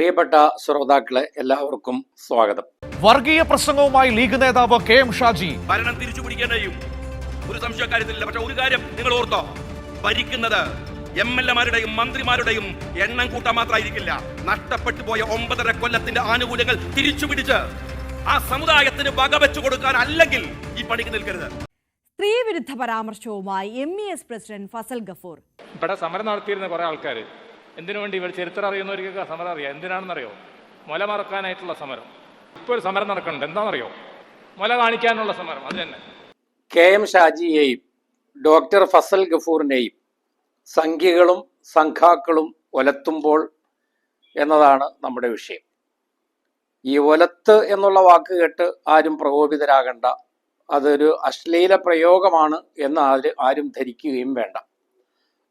പ്രിയപ്പെട്ട ശ്രോതാക്കളെ എല്ലാവർക്കും സ്വാഗതം. വർഗീയ പ്രസംഗവുമായി ലീഗ് നേതാവ് കെ എം ഷാജി. ഭരണം തിരിച്ചു പിടിക്കാനായും കഴിയും ഒരു സംശയ കാര്യത്തിലില്ല. പക്ഷെ ഒരു കാര്യം നിങ്ങൾ ഓർത്തോ. ഭരിക്കുന്നത് എം എൽ എമാരുടെയും മന്ത്രിമാരുടെയും എണ്ണം കൂട്ടാൻ മാത്രമായിരിക്കില്ല. നഷ്ടപ്പെട്ടു പോയ ഒമ്പതര കൊല്ലത്തിന്റെ ആനുകൂല്യങ്ങൾ തിരിച്ചു പിടിച്ച് ആ സമുദായത്തിന് വകവെച്ചു കൊടുക്കാൻ അല്ലെങ്കിൽ ഈ പണിക്ക് നിൽക്കരുത്. സ്ത്രീവിരുദ്ധ പരാമർശവുമായി M E S president Fazal Gafoor. ഇവിടെ സമരം നടത്തിയിരുന്ന കുറെ ആൾക്കാർ എന്തിനു വേണ്ടി ഇവർ ചരിത്രം അറിയുന്നവർക്കൊക്കെ സമരം അറിയാം? എന്തിനാണെന്നറിയോ? മുല മറക്കാനായിട്ടുള്ള സമരം. ഇപ്പോൾ ഒരു സമരം നടക്കുന്നുണ്ട്. എന്താണെന്നറിയോ? മുല കാണിക്കാനുള്ള സമരം അത് തന്നെ. കെ എം ഷാജിയെയും ഡോക്ടർ ഫസൽ ഗഫൂറിനെയും സംഖ്യകളും സംഘാക്കളും ഒലത്തുമ്പോൾ എന്നതാണ് നമ്മുടെ വിഷയം. ഈ ഒലത്ത് എന്നുള്ള വാക്ക് കേട്ട് ആരും പ്രകോപിതരാകണ്ട. അതൊരു അശ്ലീല പ്രയോഗമാണ് എന്ന് ആര് ആരും ധരിക്കുകയും വേണ്ട.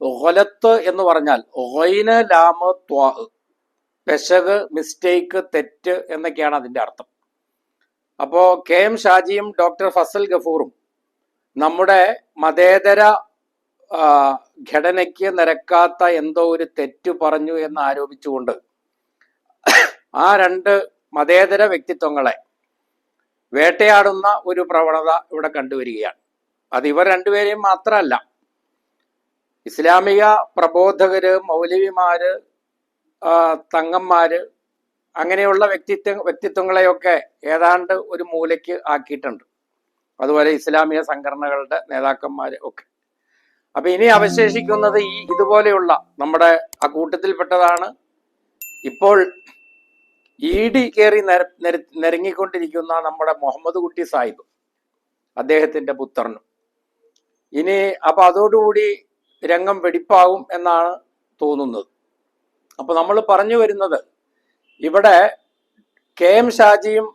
ഒലത്ത് എന്ന് പറഞ്ഞാൽ ഒയിന ലാമ് ത്വാ പെശക് മിസ്റ്റേക്ക് തെറ്റ് എന്നൊക്കെയാണ് അതിന്റെ അർത്ഥം. അപ്പോൾ കെ എം ഷാജിയും ഡോക്ടർ ഫസൽ ഗഫൂറും നമ്മുടെ മതേതര ഘടനയ്ക്ക് നിരക്കാത്ത എന്തോ ഒരു തെറ്റ് പറഞ്ഞു എന്ന് ആരോപിച്ചുകൊണ്ട് ആ രണ്ട് മതേതര വ്യക്തിത്വങ്ങളെ വേട്ടയാടുന്ന ഒരു പ്രവണത ഇവിടെ കണ്ടുവരികയാണ്. അത് ഇവർ രണ്ടുപേരെയും മാത്രമല്ല ഇസ്ലാമിക പ്രബോധകര് മൗലവിമാര് തങ്ങന്മാര് അങ്ങനെയുള്ള വ്യക്തിത്വ വ്യക്തിത്വങ്ങളെയൊക്കെ ഏതാണ്ട് ഒരു മൂലയ്ക്ക് ആക്കിയിട്ടുണ്ട്. അതുപോലെ ഇസ്ലാമിക സംഘടനകളുടെ നേതാക്കന്മാര് ഒക്കെ. അപ്പൊ ഇനി അവശേഷിക്കുന്നത് ഈ ഇതുപോലെയുള്ള നമ്മുടെ ആ കൂട്ടത്തിൽപ്പെട്ടതാണ്. ഇപ്പോൾ ഇ ഡി കയറി നിര നിര- നിരങ്ങിക്കൊണ്ടിരിക്കുന്ന നമ്മുടെ മുഹമ്മദ് കുട്ടി സാഹിബ് അദ്ദേഹത്തിന്റെ പുത്രനും. ഇനി അപ്പൊ അതോടുകൂടി രംഗം വെടിപ്പാകും എന്നാണ് തോന്നുന്നത്. അപ്പൊ നമ്മൾ പറഞ്ഞു വരുന്നത് ഇവിടെ കെ എം ഷാജിയും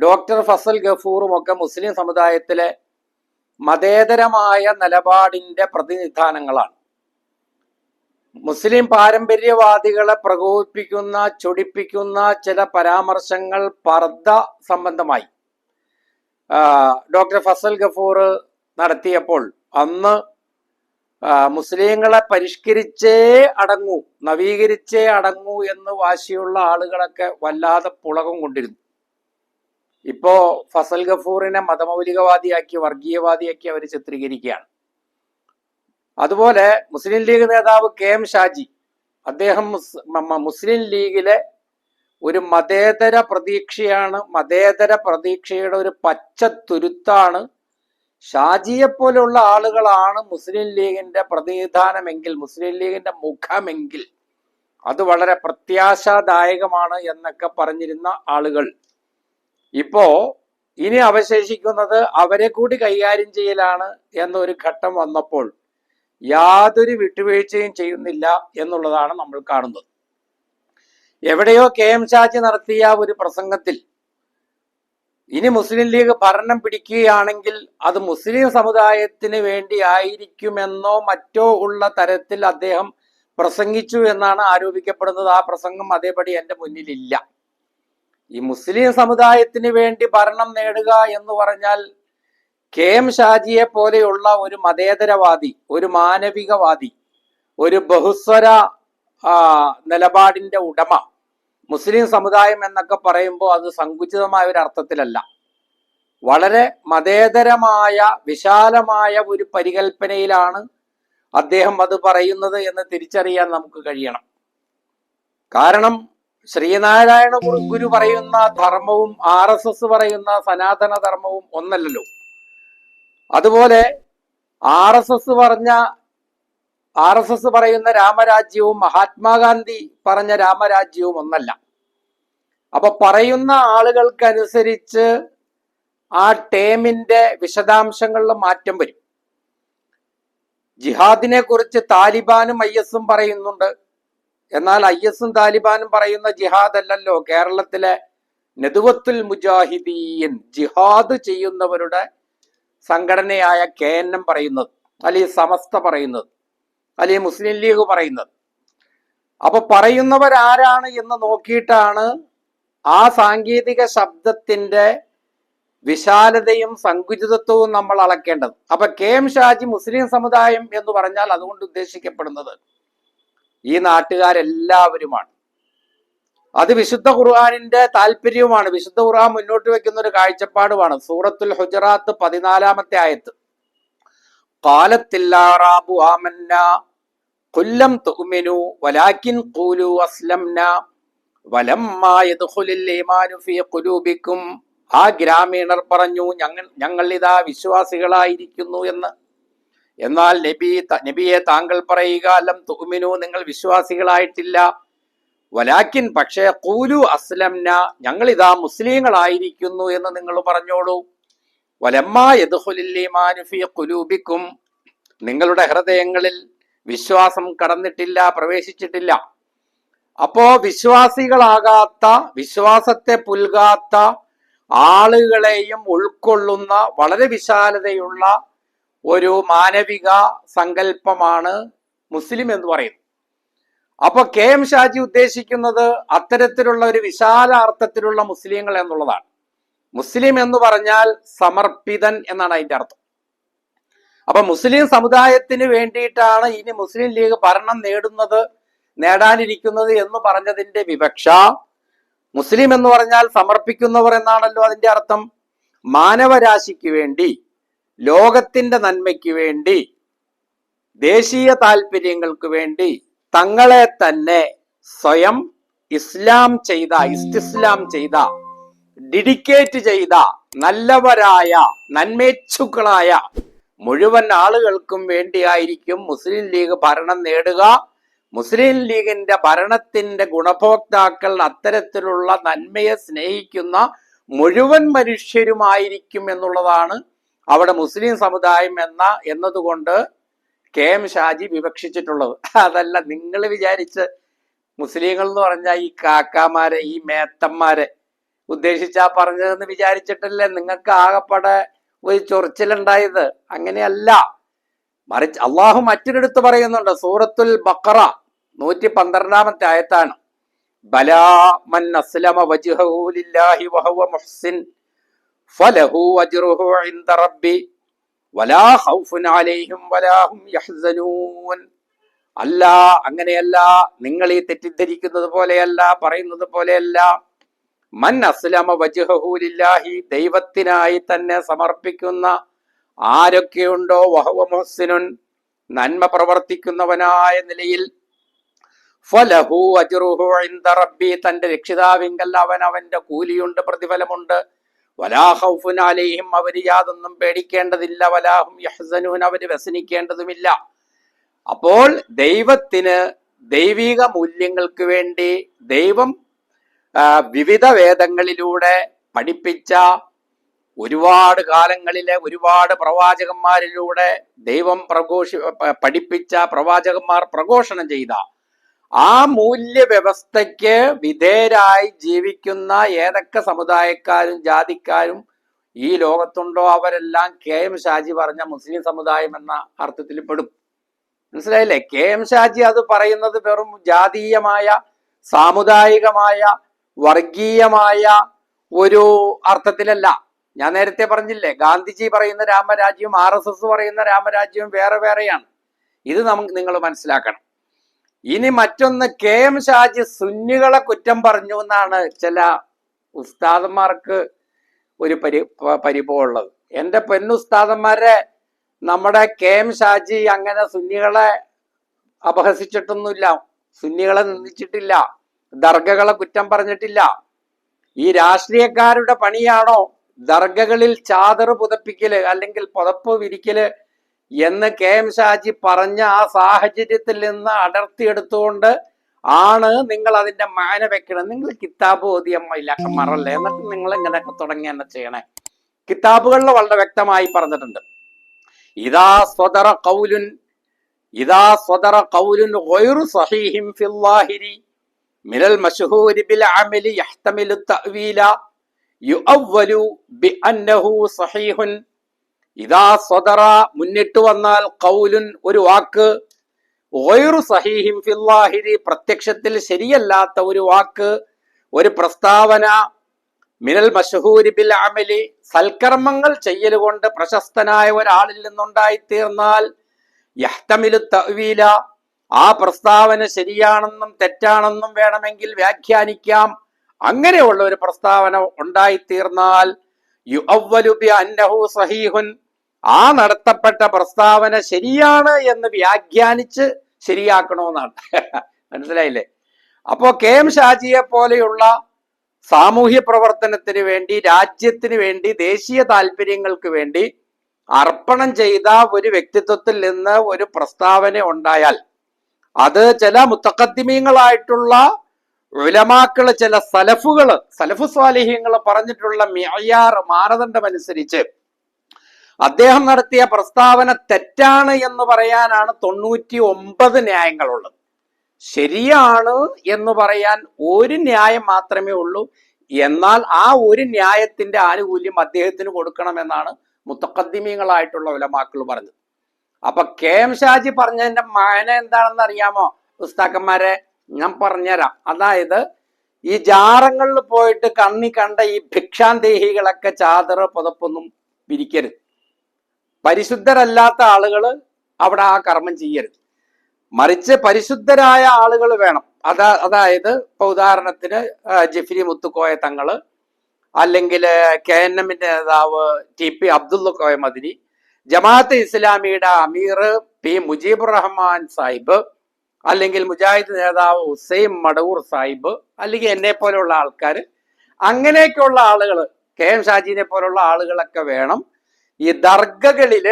ഡോക്ടർ ഫസൽ ഗഫൂറും ഒക്കെ മുസ്ലിം സമുദായത്തിലെ മതേതരമായ നിലപാടിന്റെ പ്രതിനിധാനങ്ങളാണ്. മുസ്ലിം പാരമ്പര്യവാദികളെ പ്രകോപിപ്പിക്കുന്ന ചൊടിപ്പിക്കുന്ന ചില പരാമർശങ്ങൾ പർദ്ദ സംബന്ധമായി. ഡോക്ടർ ഫസൽ ഗഫൂർ നടത്തിയപ്പോൾ അന്ന് മുസ്ലിങ്ങളെ പരിഷ്കരിച്ചേ അടങ്ങൂ നവീകരിച്ചേ അടങ്ങൂ എന്ന് വാശിയുള്ള ആളുകളൊക്കെ വല്ലാതെ പുളകം കൊണ്ടിരുന്നു. ഇപ്പോ ഫസൽ ഗഫൂറിനെ മതമൗലികവാദിയാക്കി വർഗീയവാദിയാക്കി അവർ ചിത്രീകരിക്കുകയാണ്. അതുപോലെ മുസ്ലിം ലീഗ് നേതാവ് കെ എം ഷാജി അദ്ദേഹം മുസ്ലിം ലീഗിലെ ഒരു മതേതര പ്രതീക്ഷയാണ് മതേതര പ്രതീക്ഷയുടെ ഒരു പച്ച തുരുത്താണ് ഷാജിയെ പോലുള്ള ആളുകളാണ് മുസ്ലിം ലീഗിന്റെ പ്രതിനിധാനമെങ്കിൽ മുസ്ലിം ലീഗിന്റെ മുഖമെങ്കിൽ. അത് വളരെ പ്രത്യാശാദായകമാണ് എന്നൊക്കെ പറഞ്ഞിരുന്ന ആളുകൾ. ഇപ്പോ ഇനി അവശേഷിക്കുന്നത് അവരെ കൂടി കൈകാര്യം ചെയ്യലാണ് എന്നൊരു ഘട്ടം വന്നപ്പോൾ യാതൊരു വിട്ടുവീഴ്ചയും ചെയ്യുന്നില്ല എന്നുള്ളതാണ് നമ്മൾ കാണുന്നത്. എവിടെയോ കെ എം ഷാജി നടത്തിയ ഒരു പ്രസംഗത്തിൽ ഇനി മുസ്ലിം ലീഗ് ഭരണം പിടിക്കുകയാണെങ്കിൽ അത് മുസ്ലിം സമുദായത്തിന് വേണ്ടി ആയിരിക്കുമെന്നോ മറ്റോ ഉള്ള തരത്തിൽ അദ്ദേഹം പ്രസംഗിച്ചു എന്നാണ് ആരോപിക്കപ്പെടുന്നത്. ആ പ്രസംഗം അതേപടി എന്റെ മുന്നിലില്ല. ഈ മുസ്ലിം സമുദായത്തിന് വേണ്ടി ഭരണം നേടുക എന്ന് പറഞ്ഞാൽ കെ എം ഷാജിയെ പോലെയുള്ള ഒരു മതേതരവാദി ഒരു മാനവികവാദി ഒരു ബഹുസ്വര നിലപാടിന്റെ ഉടമ മുസ്ലിം സമുദായം എന്നൊക്കെ പറയുമ്പോൾ അത് സങ്കുചിതമായ ഒരു അർത്ഥത്തിലല്ല. വളരെ മതേതരമായ വിശാലമായ ഒരു പരികൽപ്പനയിലാണ് അദ്ദേഹം അത് പറയുന്നത് എന്ന് തിരിച്ചറിയാൻ നമുക്ക് കഴിയണം. കാരണം ശ്രീനാരായണ ഗുരു- പറയുന്ന ധർമ്മവും ആർ എസ് എസ് പറയുന്ന സനാതന ധർമ്മവും ഒന്നല്ലല്ലോ. അതുപോലെ ആർ എസ് എസ് പറഞ്ഞ ആർ എസ് എസ് പറയുന്ന രാമരാജ്യവും മഹാത്മാഗാന്ധി പറഞ്ഞ രാമരാജ്യവും ഒന്നല്ല. അപ്പൊ പറയുന്ന ആളുകൾക്കനുസരിച്ച് ആ ടേമിന്റെ വിശദാംശങ്ങളിൽ മാറ്റം വരും. ജിഹാദിനെ കുറിച്ച് താലിബാനും ഐ എസും പറയുന്നുണ്ട്. എന്നാൽ ഐ എസും താലിബാനും പറയുന്ന ജിഹാദ് അല്ലല്ലോ കേരളത്തിലെ നെതുവത്തുൽ മുജാഹിദീൻ ജിഹാദ് ചെയ്യുന്നവരുടെ സംഘടനയായ കെ എൻ എം പറയുന്നത് അല്ലെങ്കിൽ സമസ്ത പറയുന്നത്. അല്ലെങ്കിൽ മുസ്ലിം ലീഗ് പറയുന്നത്. അപ്പൊ പറയുന്നവരാരാണ് എന്ന് നോക്കിയിട്ടാണ് ആ സാങ്കേതിക ശബ്ദത്തിന്റെ വിശാലതയും സങ്കുചിതത്വവും നമ്മൾ അളക്കേണ്ടത്. അപ്പൊ കെ എം ഷാജി മുസ്ലിം സമുദായം എന്ന് പറഞ്ഞാൽ അതുകൊണ്ട് ഉദ്ദേശിക്കപ്പെടുന്നത് ഈ നാട്ടുകാരെല്ലാവരുമാണ്. അത് വിശുദ്ധ ഖുർആാനിന്റെ താല്പര്യവുമാണ്. വിശുദ്ധ ഖുർആൻ മുന്നോട്ട് വെക്കുന്ന ഒരു കാഴ്ചപ്പാടുമാണ്. സൂറത്തുൽ ഹുജറാത്ത് പതിനാലാമത്തെ ആയത്ത്. കാലത്തില്ലാറാബു ആമന്ന കുല്ലം തുഅ്മിനു വലാക്കിൻ ഖൂലു അസ്ലംന ഖുലൂബിക്കും. ആ ഗ്രാമീണർ പറഞ്ഞു ഞങ്ങൾ ഞങ്ങൾ ഇതാ വിശ്വാസികളായിരിക്കുന്നു എന്ന്. എന്നാൽ നബി നബിയെ താങ്കൾ പറയുക അല്ലം തുഅ്മിനു നിങ്ങൾ വിശ്വാസികളായിട്ടില്ല. വലാക്കിൻ പക്ഷേ കൂലു അസ്ലംന ഞങ്ങൾ ഇതാ മുസ്ലിങ്ങളായിരിക്കുന്നു എന്ന് നിങ്ങൾ പറഞ്ഞോളൂ. വലമ്മാ നിങ്ങളുടെ ഹൃദയങ്ങളിൽ വിശ്വാസം കടന്നിട്ടില്ല പ്രവേശിച്ചിട്ടില്ല. അപ്പോ വിശ്വാസികളാകാത്ത വിശ്വാസത്തെ പുൽകാത്ത ആളുകളെയും ഉൾക്കൊള്ളുന്ന വളരെ വിശാലതയുള്ള ഒരു മാനവിക സങ്കല്പമാണ് മുസ്ലിം എന്ന് പറയുന്നത് അപ്പൊ കെ എം ഷാജി ഉദ്ദേശിക്കുന്നത് അത്തരത്തിലുള്ള ഒരു വിശാല അർത്ഥത്തിലുള്ള മുസ്ലിങ്ങൾ എന്നുള്ളതാണ്. മുസ്ലിം എന്ന് പറഞ്ഞാൽ സമർപ്പിതൻ എന്നാണ് അതിന്റെ അർത്ഥം. അപ്പൊ മുസ്ലിം സമുദായത്തിന് വേണ്ടിയിട്ടാണ് ഇനി മുസ്ലിം ലീഗ് ഭരണം നേടുന്നത് നേടാനിരിക്കുന്നത് എന്ന് പറഞ്ഞതിന്റെ വിവക്ഷ. മുസ്ലിം എന്ന് പറഞ്ഞാൽ സമർപ്പിക്കുന്നവർ എന്നാണല്ലോ അതിന്റെ അർത്ഥം. മാനവരാശിക്ക് വേണ്ടി ലോകത്തിന്റെ നന്മയ്ക്ക് വേണ്ടി ദേശീയ താല്പര്യങ്ങൾക്ക് വേണ്ടി തങ്ങളെ തന്നെ സ്വയം ഇസ്ലാം ചെയ്ത ഇസ്തിസ്ലാം ചെയ്ത ഡെഡിക്കേറ്റ് ചെയ്ത നല്ലവരായ നന്മേച്ഛുക്കളായ മുഴുവൻ ആളുകൾക്കും വേണ്ടിയായിരിക്കും മുസ്ലിം ലീഗ് ഭരണം നേടുക. മുസ്ലിം ലീഗിന്റെ ഭരണത്തിന്റെ ഗുണഭോക്താക്കൾ അത്തരത്തിലുള്ള നന്മയെ സ്നേഹിക്കുന്ന മുഴുവൻ മനുഷ്യരുമായിരിക്കും എന്നുള്ളതാണ് അവിടെ മുസ്ലിം സമുദായം എന്ന എന്നതുകൊണ്ട് കെ എം ഷാജി വിവക്ഷിച്ചിട്ടുള്ളത്. അതല്ല നിങ്ങൾ വിചാരിച്ച് മുസ്ലിങ്ങൾ എന്ന് പറഞ്ഞാൽ ഈ കാക്കാമാരെ ഈ മേത്തന്മാരെ ഉദ്ദേശിച്ചാ പറഞ്ഞതെന്ന് വിചാരിച്ചിട്ടല്ലേ നിങ്ങൾക്ക് ആകപ്പാടെ ഒരു ചൊറിച്ചിലുണ്ടായത്. അങ്ങനെയല്ല. മറിച്ച് അള്ളാഹു മറ്റൊരിടത്ത് പറയുന്നുണ്ട്. സൂറത്തുൽ ബക്കറ നൂറ്റി പന്ത്രണ്ടാമത്തെ ആയത്താണ് ലില്ലാഹി വഹുവ മുഹ്സിൻ ഫലഹു ഇൻദ റബ്ബി ഖൗഫുൻ അല്ല അങ്ങനെയല്ല. നിങ്ങൾ ഈ തെറ്റിദ്ധരിക്കുന്നത് പോലെയല്ല പറയുന്നത് പോലെയല്ല. മൻ അസ്ലമ വജ്ഹഹു ലില്ലാഹി ദൈവത്തിനായി തന്നെ സമർപ്പിക്കുന്ന ആരൊക്കെയുണ്ടോ? വഹവ മുഹസിനുൻ നന്മ പ്രവർത്തിക്കുന്നവനായ നിലയിൽ ഫലഹു അജ്റുഹു റബ്ബി തന്റെ രക്ഷിതാവിങ്കൽ അവൻ അവന്റെ കൂലിയുണ്ട് പ്രതിഫലമുണ്ട്. വലാ ഖൗഫുൻ അലൈഹിം അവർ യാതൊന്നും പേടിക്കേണ്ടതില്ല. വലാഹും യഹ്സനൂൻ അവർ വ്യസനിക്കേണ്ടതുമില്ല. അപ്പോൾ ദൈവത്തിന് ദൈവിക മൂല്യങ്ങൾക്ക് വേണ്ടി ദൈവം വിവിധ വേദങ്ങളിലൂടെ പഠിപ്പിച്ച ഒരുപാട് കാലങ്ങളിലെ ഒരുപാട് പ്രവാചകന്മാരിലൂടെ ദൈവം പ്രഘോഷി പഠിപ്പിച്ച പ്രവാചകന്മാർ പ്രഘോഷണം ചെയ്ത ആ മൂല്യവ്യവസ്ഥയ്ക്ക് വിധേയരായി ജീവിക്കുന്ന ഏതൊക്കെ സമുദായക്കാരും ജാതിക്കാരും ഈ ലോകത്തുണ്ടോ അവരെല്ലാം കെ എം ഷാജി പറഞ്ഞ മുസ്ലിം സമുദായം എന്ന അർത്ഥത്തിൽ പെടും. മനസ്സിലായില്ലേ? കെ എം ഷാജി അത് പറയുന്നത് വെറും ജാതീയമായ സാമുദായികമായ വർഗീയമായ ഒരു അർത്ഥത്തിലല്ല. ഞാൻ നേരത്തെ പറഞ്ഞില്ലേ ഗാന്ധിജി പറയുന്ന രാമരാജ്യവും ആർ എസ് എസ് പറയുന്ന രാമരാജ്യവും വേറെ വേറെയാണ്. ഇത് നമുക്ക് നിങ്ങൾ മനസ്സിലാക്കണം. ഇനി മറ്റൊന്ന് കെ എം ഷാജി സുന്നികളെ കുറ്റം പറഞ്ഞു എന്നാണ് ചില ഉസ്താദന്മാർക്ക് ഒരു പരി പരിഭവമുള്ളത് എന്റെ പെണ്ണുസ്താദന്മാരെ നമ്മുടെ കെ എം ഷാജി അങ്ങനെ സുന്നികളെ അപഹസിച്ചിട്ടൊന്നുമില്ല. സുന്നികളെ നിന്ദിച്ചിട്ടില്ല. ദർഗകളെ കുറ്റം പറഞ്ഞിട്ടില്ല. ഈ രാഷ്ട്രീയക്കാരുടെ പണിയാണോ ദർഗകളിൽ ചാദർ പുതപ്പിക്കൽ അല്ലെങ്കിൽ പുതപ്പ് വിരിക്കൽ എന്ന് കെ എം ഷാജി പറഞ്ഞ ആ സാഹചര്യത്തിൽ നിന്ന് അടർത്തിയെടുത്തുകൊണ്ട് ആണ് നിങ്ങൾ അതിന്റെ മാന വെക്കണം നിങ്ങൾ കിതാബ് ഓതിയമ്മയിലൊക്കെ മറല്ലേ എന്നിട്ട് നിങ്ങൾ ഇങ്ങനെയൊക്കെ തുടങ്ങി തന്നെ ചെയ്യണേ. കിതാബുകളിൽ വളരെ വ്യക്തമായി പറഞ്ഞിട്ടുണ്ട്. ഇതാ സ്വതറ കൗലുൻ ഇതാ സ്വതറ കൗലുൻ സഹീഹിം ഫിൽ ലാഹിരി മിനൽ മശ്ഹൂരി ബിൽ അമലി യഹ്തമിലു തഅവീല യുഅവ്വലു ബിഅന്നഹു സഹീഹുൻ. ഇദാ സദറ മുന്നിട്ട് വന്നാൽ കൗലുൻ ഒരു വാക്ക്. ഗൈറു സഹീഹിം ഫിൽ ലാഹിരി പ്രത്യക്ഷത്തിൽ ശരിയല്ലാത്ത ഒരു വാക്ക്. ഒരു പ്രസ്താവന. മിനൽ മഷഹൂരി ബിൽ അമലി സൽക്കർമ്മങ്ങൾ ചെയ്യൽ കൊണ്ട് പ്രശസ്തനായ ഒരാളിൽ നിന്നുണ്ടായി തീർന്നാൽ യഹ്തമിലു തഅവീല ആ പ്രസ്താവന ശരിയാണെന്നും തെറ്റാണെന്നും വേണമെങ്കിൽ വ്യാഖ്യാനിക്കാം. അങ്ങനെയുള്ള ഒരു പ്രസ്താവന ഉണ്ടായിത്തീർന്നാൽ സഹീഹുൻ. ആ നടത്തപ്പെട്ട പ്രസ്താവന ശരിയാണ് എന്ന് വ്യാഖ്യാനിച്ച് ശരിയാക്കണമെന്നാണ് മനസ്സിലായില്ലേ? അപ്പോ കെ എം ഷാജിയെ പോലെയുള്ള സാമൂഹ്യ പ്രവർത്തനത്തിന് വേണ്ടി രാജ്യത്തിന് വേണ്ടി ദേശീയ താല്പര്യങ്ങൾക്ക് വേണ്ടി അർപ്പണം ചെയ്ത ഒരു വ്യക്തിത്വത്തിൽ നിന്ന് ഒരു പ്രസ്താവന ഉണ്ടായാൽ അത് ചില മുത്തക്കദ്മീങ്ങളായിട്ടുള്ള ഉലമാക്കൾ ചില സലഫുകൾ സലഫു സ്വാലിഹ്യങ്ങൾ പറഞ്ഞിട്ടുള്ള മിയയാർ മാനദണ്ഡം അനുസരിച്ച് അദ്ദേഹം നടത്തിയ പ്രസ്താവന തെറ്റാണ് എന്ന് പറയാനാണ് തൊണ്ണൂറ്റി ഒമ്പത് ന്യായങ്ങളുള്ളത്. ശരിയാണ് എന്ന് പറയാൻ ഒരു ന്യായം മാത്രമേ ഉള്ളൂ. എന്നാൽ ആ ഒരു ന്യായത്തിന്റെ ആനുകൂല്യം അദ്ദേഹത്തിന് കൊടുക്കണമെന്നാണ് മുത്തക്കദ്മീങ്ങളായിട്ടുള്ള ഉലമാക്കൾ പറഞ്ഞത്. അപ്പൊ കെ എം ഷാജി പറഞ്ഞതിന്റെ മാന എന്താണെന്ന് അറിയാമോ? പുസ്തകന്മാരെ ഞാൻ പറഞ്ഞുതരാം. അതായത് ഈ ജാറങ്ങളിൽ പോയിട്ട് കണ്ണി കണ്ട ഈ ഭിക്ഷാന്തേഹികളൊക്കെ ചാതറ് പുതപ്പൊന്നും പിരിക്കരുത്. പരിശുദ്ധരല്ലാത്ത ആളുകൾ അവിടെ ആ കർമ്മം ചെയ്യരുത്. മറിച്ച് പരിശുദ്ധരായ ആളുകൾ വേണം. അതാ അതായത് ഇപ്പൊ ഉദാഹരണത്തിന് ജിഫ്രി മുത്തുക്കോയ തങ്ങൾ അല്ലെങ്കിൽ കെ എൻ എമ്മിന്റെ നേതാവ് ടി പി അബ്ദുള്ള കോയ മദിനി ജമാഅത്തെ ഇസ്ലാമിയുടെ അമീർ പി മുജീബ് റഹ്മാൻ സാഹിബ് അല്ലെങ്കിൽ മുജാഹിദ് നേതാവ് ഹുസൈൻ മടവൂർ സാഹിബ് അല്ലെങ്കിൽ എന്നെ പോലെയുള്ള ആൾക്കാർ. അങ്ങനെയൊക്കെയുള്ള ആളുകൾ കെ എം ഷാജിനെ പോലുള്ള ആളുകളൊക്കെ വേണം ഈ ദർഗകളിൽ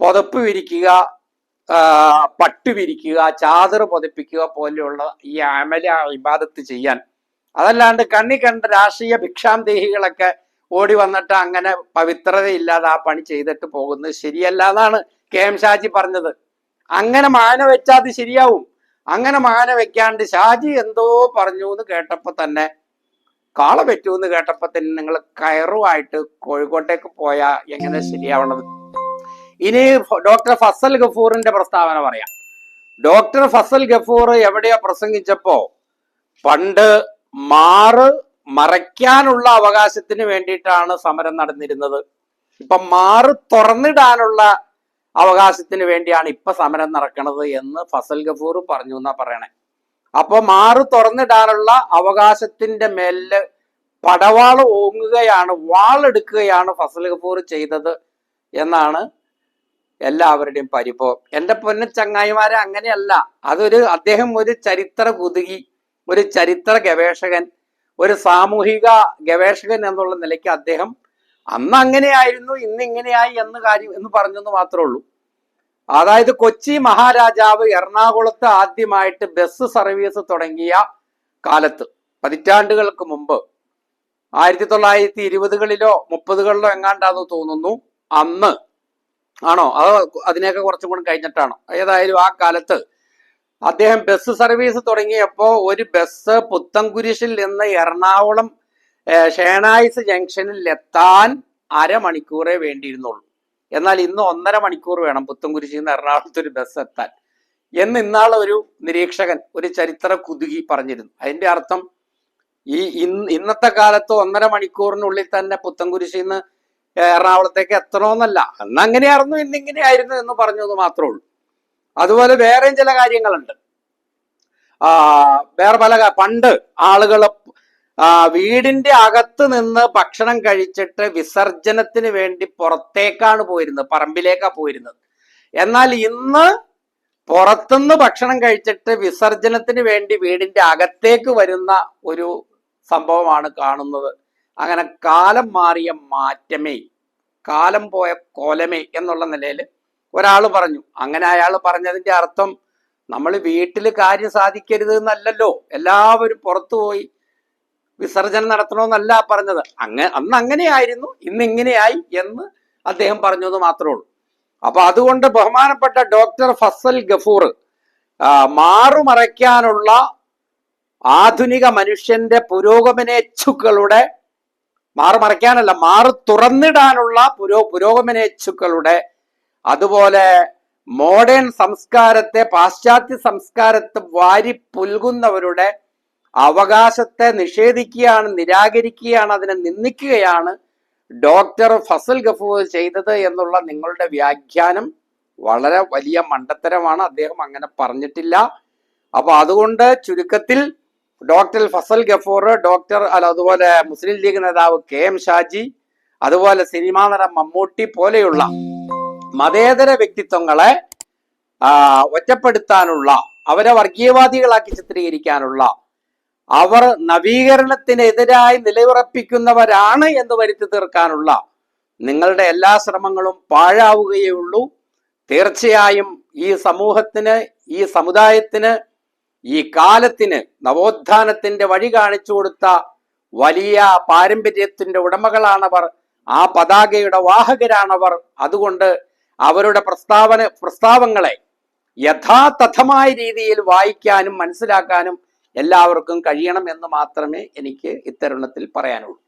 പുതപ്പ് വിരിക്കുക പട്ടു വിരിക്കുക ചാദർ പുതപ്പിക്കുക പോലെയുള്ള ഈ അമല ഇബാദത്ത് ചെയ്യാൻ. അതല്ലാണ്ട് കണ്ണി കണ്ട രാഷ്ട്രീയ ഭിക്ഷാന്തേഹികളൊക്കെ ഓടി വന്നിട്ട് അങ്ങനെ പവിത്രതയില്ലാതെ ആ പണി ചെയ്തിട്ട് പോകുന്നത് ശരിയല്ല എന്നാണ് കെ എം ഷാജി പറഞ്ഞത്. അങ്ങനെ മാന വെച്ചാൽ അത് ശരിയാവും. അങ്ങനെ മാന വെക്കാണ്ട് ഷാജി എന്തോ പറഞ്ഞു എന്ന് കേട്ടപ്പോ തന്നെ കാള പറ്റൂ എന്ന് കേട്ടപ്പോ തന്നെ നിങ്ങൾ കയറുമായിട്ട് കോഴിക്കോട്ടേക്ക് പോയാ എങ്ങനെ ശരിയാവണത്? ഇനി ഡോക്ടർ ഫസൽ ഗഫൂറിന്റെ പ്രസ്താവന പറയാം. ഡോക്ടർ ഫസൽ ഗഫൂർ എവിടെയാ പ്രസംഗിച്ചപ്പോ പണ്ട് മാറ് മറയ്ക്കാനുള്ള അവകാശത്തിന് വേണ്ടിയിട്ടാണ് സമരം നടന്നിരുന്നത്. ഇപ്പൊ മാറ് തുറന്നിടാനുള്ള അവകാശത്തിന് വേണ്ടിയാണ് ഇപ്പൊ സമരം നടക്കുന്നത് എന്ന് ഫസൽ ഗഫൂർ പറഞ്ഞു എന്നാ പറയണേ. അപ്പൊ മാറ് തുറന്നിടാനുള്ള അവകാശത്തിന്റെ മേലിൽ പടവാൾ ഓങ്ങുകയാണ് വാളെടുക്കുകയാണ് ഫസൽ ഗഫൂർ ചെയ്തത് എന്നാണ് എല്ലാവരുടെയും പരിഭവം എന്റെ പൊന്ന ചങ്ങായിമാരെ അങ്ങനെയല്ല അതൊരു അദ്ദേഹം ഒരു ചരിത്ര കുതുകി ഒരു ചരിത്ര ഗവേഷകൻ ഒരു സാമൂഹിക ഗവേഷകൻ എന്നുള്ള നിലയ്ക്ക് അദ്ദേഹം അന്ന് അങ്ങനെയായിരുന്നു ഇന്ന് ഇങ്ങനെയായി എന്ന് കാര്യം എന്ന് പറഞ്ഞെന്ന് മാത്രമേ ഉള്ളൂ. അതായത് കൊച്ചി മഹാരാജാവ് എറണാകുളത്ത് ആദ്യമായിട്ട് ബസ് സർവീസ് തുടങ്ങിയ കാലത്ത് പതിറ്റാണ്ടുകൾക്ക് മുമ്പ് ആയിരത്തി തൊള്ളായിരത്തി ഇരുപതുകളിലോ മുപ്പതുകളിലോ എങ്ങാണ്ടാന്ന് തോന്നുന്നു അന്ന് ആണോ? അതോ അതിനെയൊക്കെ കുറച്ചും കൂടി കഴിഞ്ഞിട്ടാണോ? ഏതായാലും ആ കാലത്ത് അദ്ദേഹം ബസ് സർവീസ് തുടങ്ങിയപ്പോൾ ഒരു ബസ് പുത്തൻകുരിശിൽ നിന്ന് എറണാകുളം ഷേണായിസ് ജംഗ്ഷനിൽ എത്താൻ അരമണിക്കൂറേ വേണ്ടിയിരുന്നുള്ളൂ. എന്നാൽ ഇന്ന് ഒന്നര മണിക്കൂർ വേണം പുത്തൻകുരിശിൽ നിന്ന് എറണാകുളത്ത് ഒരു ബസ് എത്താൻ. എന്ന് ഇന്നാളെ ഒരു നിരീക്ഷകൻ ഒരു ചരിത്ര കുതുകി പറഞ്ഞിരുന്നു. അതിന്റെ അർത്ഥം ഈ ഇന്നത്തെ കാലത്ത് ഒന്നര മണിക്കൂറിനുള്ളിൽ തന്നെ പുത്തൻകുരിശിൽ നിന്ന് എറണാകുളത്തേക്ക് എത്തണമെന്നല്ല അന്ന് അങ്ങനെയായിരുന്നു ഇന്നിങ്ങനെയായിരുന്നു എന്ന് പറഞ്ഞു എന്ന് മാത്രമേ ഉള്ളൂ. അതുപോലെ വേറെയും ചില കാര്യങ്ങളുണ്ട്. ആ വേറെ പല പണ്ട് ആളുകൾ വീടിന്റെ അകത്ത് നിന്ന് ഭക്ഷണം കഴിച്ചിട്ട് വിസർജനത്തിന് വേണ്ടി പുറത്തേക്കാണ് പോയിരുന്നത് പറമ്പിലേക്കാണ് പോയിരുന്നത്. എന്നാൽ ഇന്ന് പുറത്തുനിന്ന് ഭക്ഷണം കഴിച്ചിട്ട് വിസർജനത്തിന് വേണ്ടി വീടിന്റെ അകത്തേക്ക് വരുന്ന ഒരു സംഭവമാണ് കാണുന്നത്. അങ്ങനെ കാലം മാറിയ മാറ്റമേ കാലം പോയ കോലമേ എന്നുള്ള നിലയിൽ ഒരാൾ പറഞ്ഞു. അങ്ങനെ അയാൾ പറഞ്ഞതിന്റെ അർത്ഥം നമ്മൾ വീട്ടിൽ കാര്യം സാധിക്കരുത് എന്നല്ലല്ലോ. എല്ലാവരും പുറത്തു പോയി വിസർജനം നടത്തണമെന്നല്ല പറഞ്ഞത്. അങ്ങ അന്ന് അങ്ങനെയായിരുന്നു. ഇന്ന് ഇങ്ങനെയായി എന്ന് അദ്ദേഹം പറഞ്ഞത് മാത്രമേ ഉള്ളൂ. അപ്പൊ അതുകൊണ്ട് ബഹുമാനപ്പെട്ട ഡോക്ടർ ഫസൽ ഗഫൂർ മാറുമറയ്ക്കാനുള്ള ആധുനിക മനുഷ്യന്റെ പുരോഗമനേച്ഛുക്കളുടെ മാറുമറയ്ക്കാനല്ല മാറു തുറന്നിടാനുള്ള പുരോ പുരോഗമനേച്ഛുക്കളുടെ അതുപോലെ മോഡേൺ സംസ്കാരത്തെ പാശ്ചാത്യ സംസ്കാരത്തെ വാരി പുൽകുന്നവരുടെ അവകാശത്തെ നിഷേധിക്കുകയാണ് നിരാകരിക്കുകയാണ് അതിനെ നിന്ദിക്കുകയാണ് ഡോക്ടർ ഫസൽ ഗഫൂർ ചെയ്തത് എന്നുള്ള നിങ്ങളുടെ വ്യാഖ്യാനം വളരെ വലിയ മണ്ടത്തരമാണ്. അദ്ദേഹം അങ്ങനെ പറഞ്ഞിട്ടില്ല. അപ്പൊ അതുകൊണ്ട് ചുരുക്കത്തിൽ ഡോക്ടർ ഫസൽ ഗഫൂർ ഡോക്ടർ അല്ല അതുപോലെ മുസ്ലിം ലീഗ് നേതാവ് കെ എം ഷാജി അതുപോലെ സിനിമാ നടൻ മമ്മൂട്ടി പോലെയുള്ള മതേതര വ്യക്തിത്വങ്ങളെ ഒറ്റപ്പെടുത്താനുള്ള അവരെ വർഗീയവാദികളാക്കി ചിത്രീകരിക്കാനുള്ള അവർ നവീകരണത്തിനെതിരായി നിലയുറപ്പിക്കുന്നവരാണ് എന്ന് വരുത്തി തീർക്കാനുള്ള നിങ്ങളുടെ എല്ലാ ശ്രമങ്ങളും പാഴാവുകയേ ഉള്ളൂ. തീർച്ചയായും ഈ സമൂഹത്തിന് ഈ സമുദായത്തിന് ഈ കാലത്തിന് നവോത്ഥാനത്തിന്റെ വഴി കാണിച്ചു കൊടുത്ത വലിയ പാരമ്പര്യത്തിന്റെ ഉടമകളാണവർ ആ പതാകയുടെ വാഹകരാണവർ. അതുകൊണ്ട് അവരുടെ പ്രസ്താവന പ്രസ്താവങ്ങളെ യഥാതഥമായ രീതിയിൽ വായിക്കാനും മനസ്സിലാക്കാനും എല്ലാവർക്കും കഴിയണം എന്ന് മാത്രമേ എനിക്ക് ഇത്തരുണത്തിൽ പറയാനുള്ളൂ.